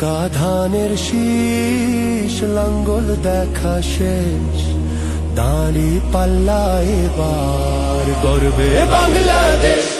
শুকা শীষ লাঙ্গল দেখা শেষ দাঁড়ি পাল্লা এবার গর্বে বাংলাদেশ।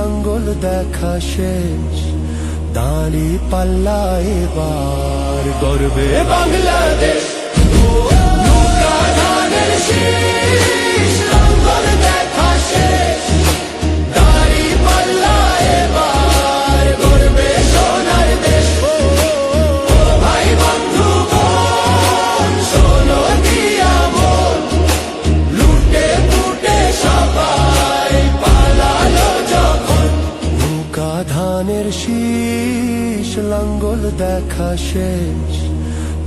লাঙ্গল দেখা শেষ। দাঁড়ি পাল্লা এবার গর্বে। বাংলাদেশ। ধানের শীষ লাঙ্গল দেখা শেষ।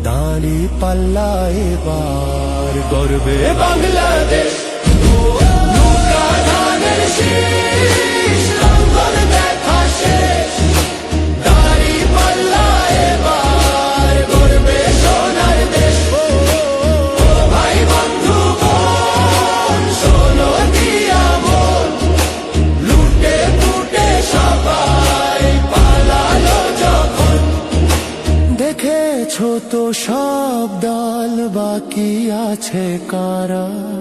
দাঁড়ি পাল্লা এবার গর্বে বাংলাদেশ। শীষ। ছোট সব দল বাকি আছে কারা?